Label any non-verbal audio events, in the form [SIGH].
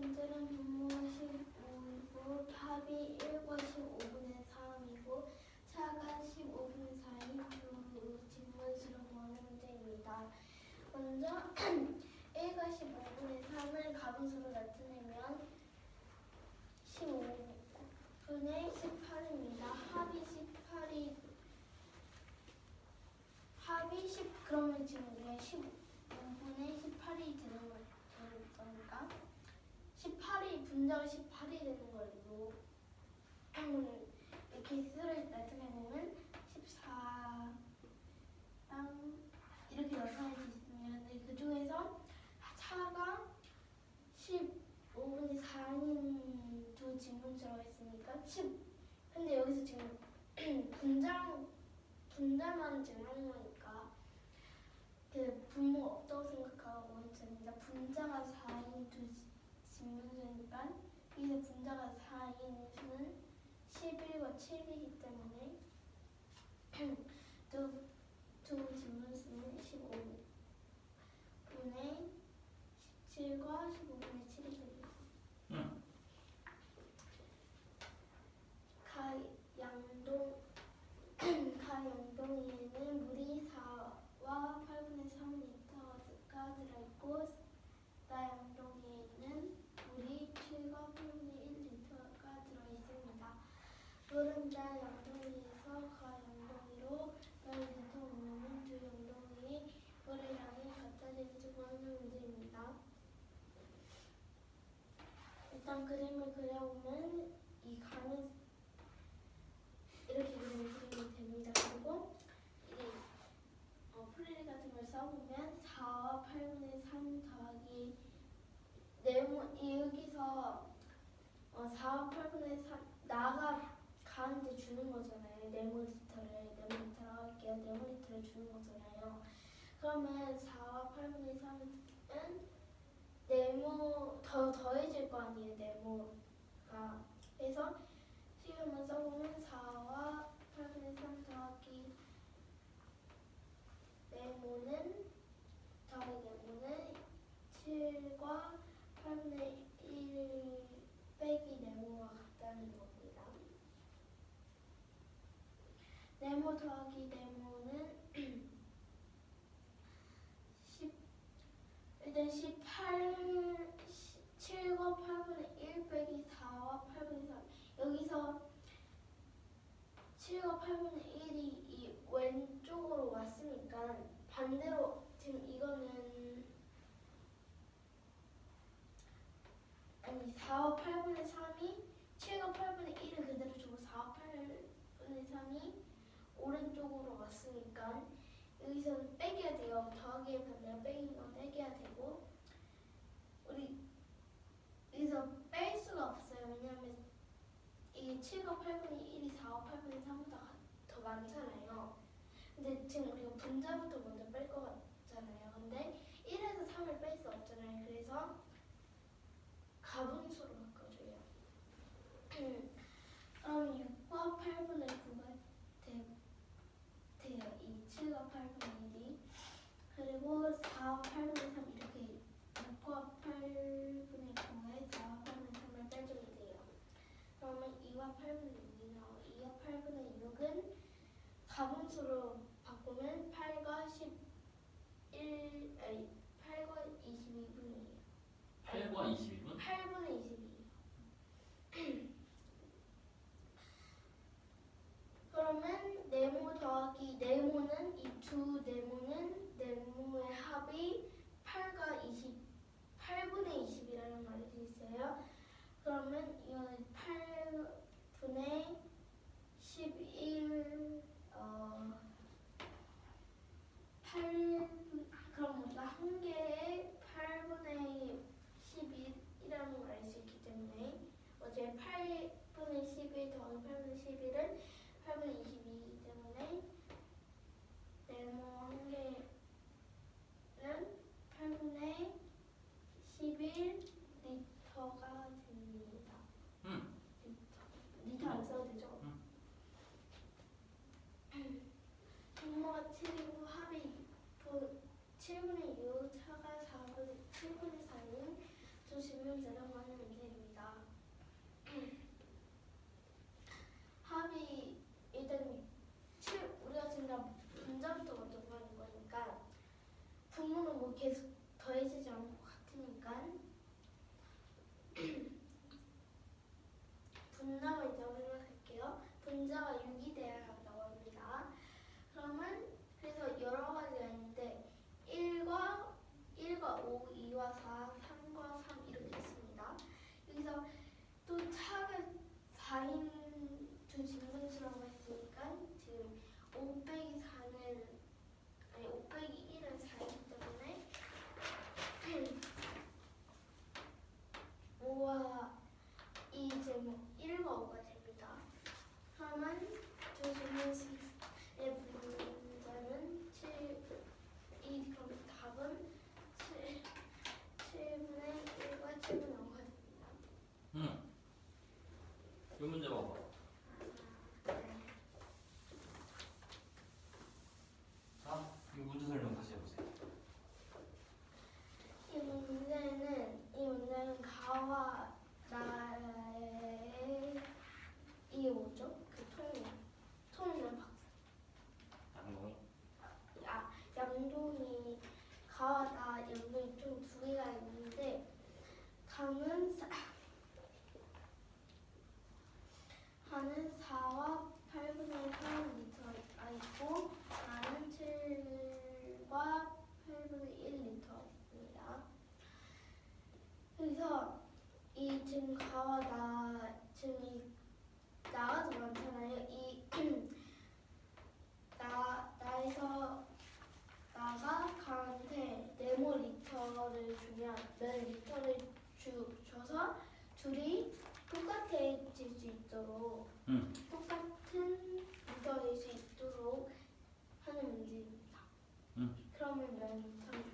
문제는 분모 15이고 합이 1과 15분의 3이고 차가 15분의 4인 두 직문수로 구하는 문제입니다. 먼저 1과 15분의 3을 가분수로 나타내면 15분의 18입니다. 합이 18이 합이 10 그러면 지금 우리가 15분의 18이 되는 거- 되는 거니까 18이 분자가 18이 되는 걸로 음, 이렇게 수를 나타내 보면 14 이렇게 나타낼 수 있으면 근데 그 중에서 차가 15분의 4인 두 직문수라고 했으니까 10 근데 여기서 지금 [CLEARS THROAT] 분자 분자만 지금 하는 거니까 그 분모가 없다고 생각하고 했습니다. 분자가 4인 두 직문수니까 여기서 분자가 4인 수는 11과 7이기 때문에 [CLEARS THROAT] 두, 두 직문수는 15분의 17과 15분의 7이 됩니다. 응. 가양동 가양동에는 물이 4와 8분의 3리터가 들어있고 나양동에는 물이 7과 8분의 1리터가 들어있습니다. 물은 나양동에서 가양동으로 몇 리터 오면 두 양동이 물의 양이 같아질지 구하는 문제입니다. 일단 그림을 그려보면 이 가는 이렇게 그리면 그림이 됩니다. 그리고 이 어, 플레이 같은 걸 써보면 4와 8분의 3 더하기 네모 이 여기서 어, 4와 8분의 3 나가 가는데 주는 거잖아요. 네모리터를 네모리터라고 할게요. 네모리터를 주는 거잖아요. 그러면 4와 8분의 3은 네모 더 더해질 거 아니에요. 네모가 그래서 시험을 써보면 4와 8분의 3 더하기 네모는 더하기 네모는 7과 8분의 1 빼기 네모와 같다는 겁니다. 네모 더하기 네모는 [CLEARS THROAT] 10 일단 18 7과 8분의 1 빼기 4와 8분의 3 여기서 7과 8분의 1이 이 왼쪽으로 왔으니까 반대로 지금 이거는 아니 4와 8분의 3이 7과 8분의 1을 그대로 주고 4와 8분의 3이 오른쪽으로 왔으니까 여기서는 빼기가 돼요. 더하기의 반대가 빼기가 빼기가 되고 우리 여기서 뺄 수가 없어요. 왜냐하면 이게 7과 8분의 1이 4와 8분의 3보다 더 많잖아요. 근데 지금 우리가 분자부터 먼저 뺄 것 같잖아요. 근데 1에서 3을 뺄 수 없잖아요. 그래서 가분수로 바꿔줘요. 그럼 6과 8분의 9 4와 8분의 1이 그리고 4.8분의 3 이렇게 6과 8분의 9에 4.8분의 3을 빼주면 돼요. 그러면 2와 8분의 2 나와 2와 8분의 6은 가분수로 바꾸면 8과 11 아니 8과 22분이에요. 8과 22분? 8분의 22. 두 네모는 네모의 합이 8과 20 8분의 20이라는 말이 있어요. 그러면 이거는 8분의 11 어, 8 그럼 우리가 한 개에 8분의 11이라는 걸알수 있기 때문에 어제 8분의 11 더하기 8분의 11은 8분의 22 리터가 됩니다. 응. 리터 안 써도 되죠? 응. 부모가 7이고 합이 7분의 6, 차가 4분의 7분의 4인 두 지명제라고 하는 문제입니다. 합이 일단 7, 우리가 지금 분자부터 먼저 구하는 거니까 분모는 뭐 계속 더해지지 않고 같으니까 통일 통일은 박 양동이. 아, 양동이 가와 나 양동이 총두 개가 있는데 강은 사, 하는 4와 8분의 3리터가 있고 나는 7과 8분의 1리터가 있습니다. 그래서 이 지금 가와 나 지금 이 나가 더 많잖아요. 이 [CLEARS THROAT] 나, 나에서 나가 강한테 네모 리터를 주면 몇 리터를 주, 줘서 둘이 똑같아질 수 있도록 응. 똑같은 리터일 수 있도록 하는 문제입니다. 응. 그러면 몇 리터를 줘요?